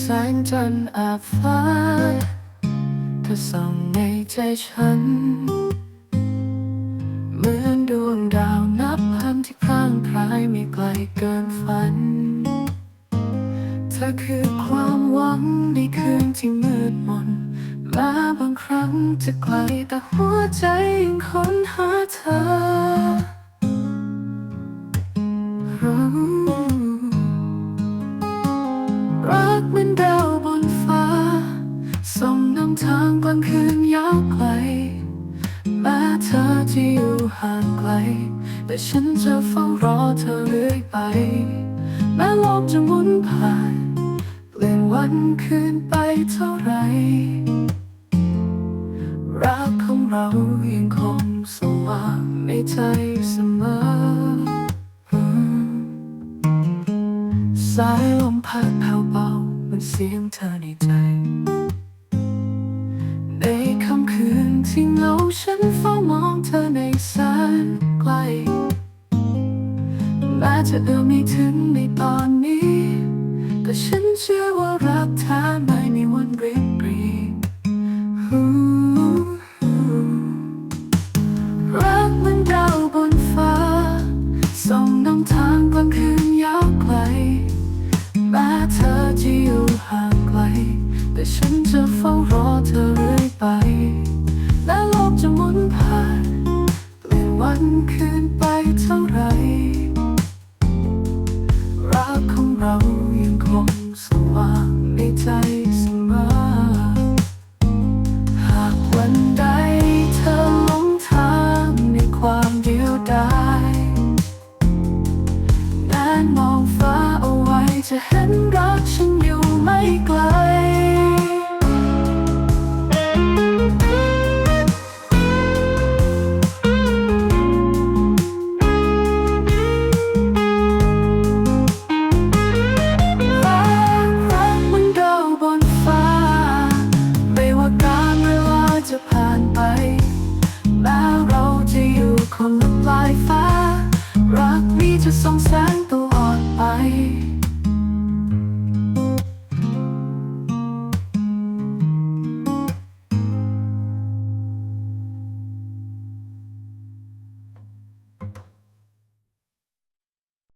แสงจันทร์อาบฟ้าเธอส่องในใจฉัน เหมือนดวงดาวนับพันที่พร่างพรายไม่ไกลเกินฝัน เธอคือความหวังในคืนที่มืดมนแม้บางครั้งจะไกลแต่หัวใจยังค้นหาเธอรั ทางกลางคืนยาวไกลแม้เธอจะอยู่ห่างไกล แต่ฉันจะเฝ้ารอเธอเรื่อยไป แม้โลกจะหมุนผ่านเปลี่ยนวันคืนไปเท่าไร รักของเรายังคงสว่างในใจเสมอ สายลมพัดแผ่วเบาเหมือนเสียงเธอในใจ คืนที่เหงาฉันเฝ้ามองเธอในแสนไกลแม้จะเอื้อมไม่ถึงในตอนนี้ แต่ฉันเชื่อว่ารักแท้ไม่มีวันเรียบเรียงรักเหมือนดาวบนฟ้า ส่องนำทางกลางคืนยาวไกลแม้เธอจะอยู่ห่างไกล แต่ฉันจะเฝ้า วันใดเธอหลงทางในความเดียวดายแงนมองฟ้าเอาไว้จะเห็น คมลลายฟ้า รักมีจะส่องแสงตัวอ่อนไป